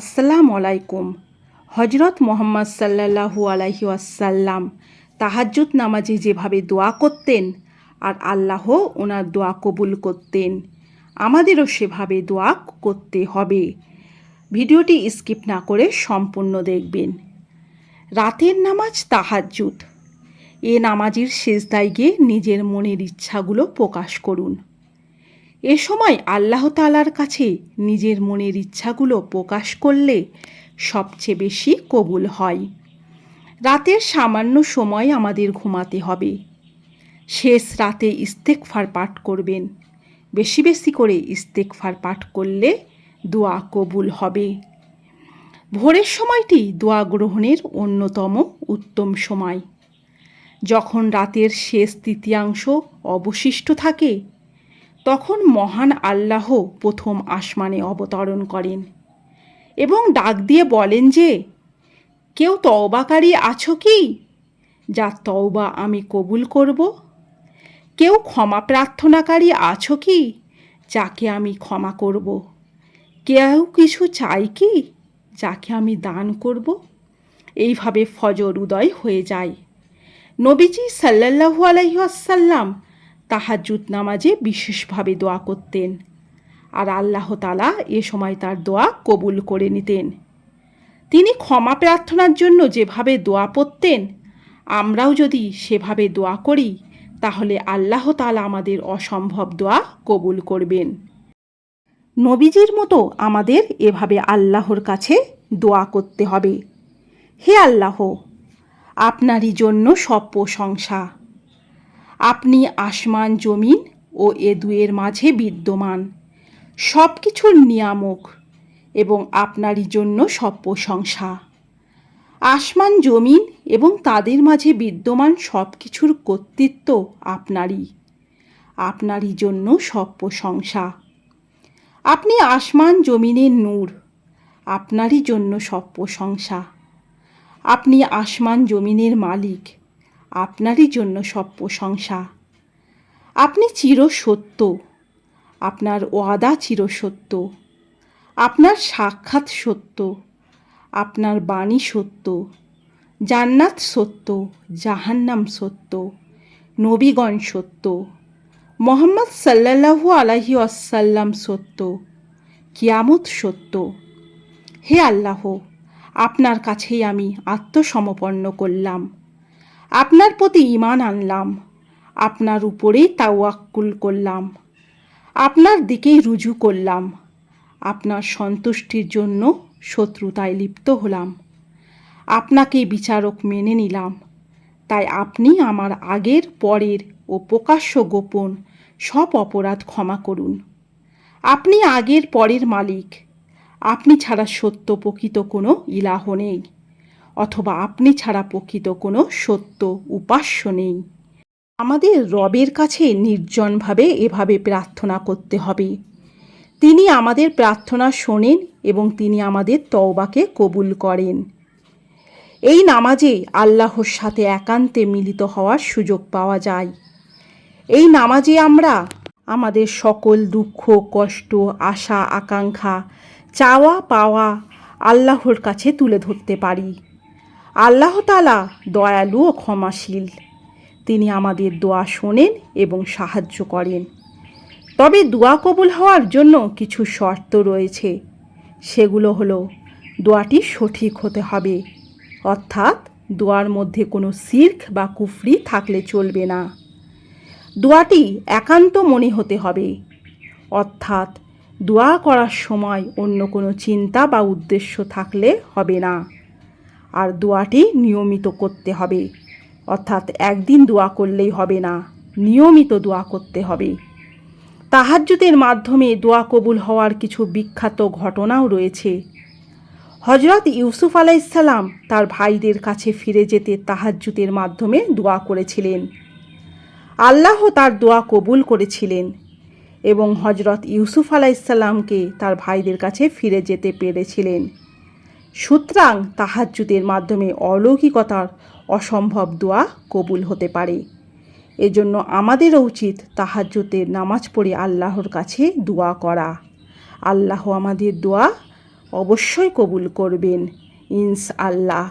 আসসালামু আলাইকুম। হজরত মোহাম্মদ সাল্লাল্লাহু আলাইহি ওয়াসাল্লাম তাহাজ্জুদ নামাজে যেভাবে দোয়া করতেন আর আল্লাহ ওনার দোয়া কবুল করতেন, আমাদেরও সেভাবে দোয়া করতে হবে। ভিডিওটি স্কিপ না করে সম্পূর্ণ দেখবেন। রাতের নামাজ তাহাজ্জুদ। এ নামাজের শেষদায় গিয়ে নিজের মনের ইচ্ছাগুলো প্রকাশ করুন। এ সময় আল্লাহ তালার কাছে নিজের মনের ইচ্ছাগুলো প্রকাশ করলে সবচেয়ে বেশি কবুল হয়। রাতের সামান্য সময় আমাদের ঘুমাতে হবে। শেষ রাতে ইস্তেকফার পাঠ করবেন। বেশি বেশি করে ইস্তেকফার পাঠ করলে দোয়া কবুল হবে। ভোরের সময়টি দোয়া গ্রহণের অন্যতম উত্তম সময়। যখন রাতের শেষ তৃতীয়াংশ অবশিষ্ট থাকে তখন মহান আল্লাহ প্রথম আসমানে অবতরণ করেন এবং ডাক দিয়ে বলেন যে, কেউ তওবাকারী আছো কি? যা তওবা আমি কবুল করব? কেউ ক্ষমা প্রার্থনাকারী আছো কি, যাকে আমি ক্ষমা করব? কেউ কিছু চাই কি, যাকে আমি দান করব? এইভাবে ফজর উদয় হয়ে যায়। নবীজি সাল্লাহু আলহিহাসাল্লাম তাহাজুদ নামাজে বিশেষভাবে দোয়া করতেন। আর আল্লাহ তালা এ সময় তার দোয়া কবুল করে নিতেন। তিনি ক্ষমা প্রার্থনার জন্য যেভাবে দোয়া পড়তেন, আমরাও যদি সেভাবে দোয়া করি, তাহলে আল্লাহ তালা আমাদের অসম্ভব দোয়া কবুল করবেন। নবীজির মতো আমাদের এভাবে আল্লাহর কাছে দোয়া করতে হবে। হে আল্লাহ, আপনারই জন্য সব প্রশংসা। আপনি আসমান, জমিন ও এ দুয়ের মাঝে বিদ্যমান। সব কিছুর নিয়ামক এবং আপনারই জন্য সব প্রশংসা। আসমান, জমিন এবং তাদের মাঝে বিদ্যমান সব কিছুর কর্তৃত্ব আপনারই। আপনারই জন্য সব প্রশংসা। আপনি আসমান, জমিনের নূর, আপনারই জন্য সব প্রশংসা। আপনি আসমান, জমিনের মালিক আপনারই জন্য সব প্রশংসা। আপনি চির সত্য আপনার ওয়াদা চির সত্য আপনার সাক্ষাৎ সত্য। আপনার বাণী সত্য। জান্নাত সত্য, জাহান্নাম সত্য, নবীগণ সত্য। মোহাম্মদ সাল্লাহু আলাহি আসাল্লাম সত্য, কিয়ামত সত্য। হে আল্লাহ, আপনার কাছেই আমি আত্মসমর্পন্ন করলাম। আপনার প্রতি ইমান আনলাম। আপনার উপরেই তাওয়াক্কুল করলাম। আপনার দিকেই রুজু করলাম। আপনার সন্তুষ্টির জন্য শত্রুতায় লিপ্ত হলাম। আপনাকে বিচারক মেনে নিলাম। তাই আপনি আমার আগের, পরের ও প্রকাশ্য গোপন সব অপরাধ ক্ষমা করুন। আপনি আগের, পরের মালিক। আপনি ছাড়া সত্য প্রকৃত কোনো ইলাহ নেই। অথবা আপনি ছাড়া প্রকৃত কোনো সত্য উপাস্য নেই। আমাদের রবের কাছে নির্জনভাবে এভাবে প্রার্থনা করতে হবে। তিনি আমাদের প্রার্থনা শোনেন এবং তিনি আমাদের তওবাকে কবুল করেন। এই নামাজে আল্লাহর সাথে একান্তে মিলিত হওয়ার সুযোগ পাওয়া যায়। এই নামাজে আমরা আমাদের সকল দুঃখ, কষ্ট, আশা, আকাঙ্ক্ষা চাওয়া পাওয়া আল্লাহর কাছে তুলে ধরতে পারি। আল্লাহ তালা দয়ালু ও ক্ষমাশীল। তিনি আমাদের দোয়া শোনেন এবং সাহায্য করেন। তবে দোয়া কবুল হওয়ার জন্য কিছু শর্ত রয়েছে। সেগুলো হলো, দোয়াটি সঠিক হতে হবে। অর্থাৎ, দোয়ার মধ্যে কোনো সির্ক বা কুফরি থাকলে চলবে না। দোয়াটি একান্ত মনে হতে হবে। অর্থাৎ, দোয়া করার সময় অন্য কোনো চিন্তা বা উদ্দেশ্য থাকলে হবে না। আর দোয়াটি নিয়মিত করতে হবে। অর্থাৎ একদিন দোয়া করলেই হবে না, নিয়মিত দোয়া করতে হবে। তাহাজ্জুদের মাধ্যমে দোয়া কবুল হওয়ার কিছু বিখ্যাত ঘটনাও রয়েছে। হজরত ইউসুফ আলাইসাল্লাম তার ভাইদের কাছে ফিরে যেতে তাহাজ্জুদের মাধ্যমে দোয়া করেছিলেন। আল্লাহ তার দোয়া কবুল করেছিলেন এবং হজরত ইউসুফ আলাইসাল্লামকে তার ভাইদের কাছে ফিরে যেতে পেরেছিলেন। সুতরাং তাহাজ্জুদের মাধ্যমে অলৌকিকতার অসম্ভব দোয়া কবুল হতে পারে। এজন্য আমাদেরও উচিত তাহাজ্জুদের নামাজ পড়ে আল্লাহর কাছে দোয়া করা। আল্লাহ আমাদের দোয়া অবশ্যই কবুল করবেন ইনস আল্লাহ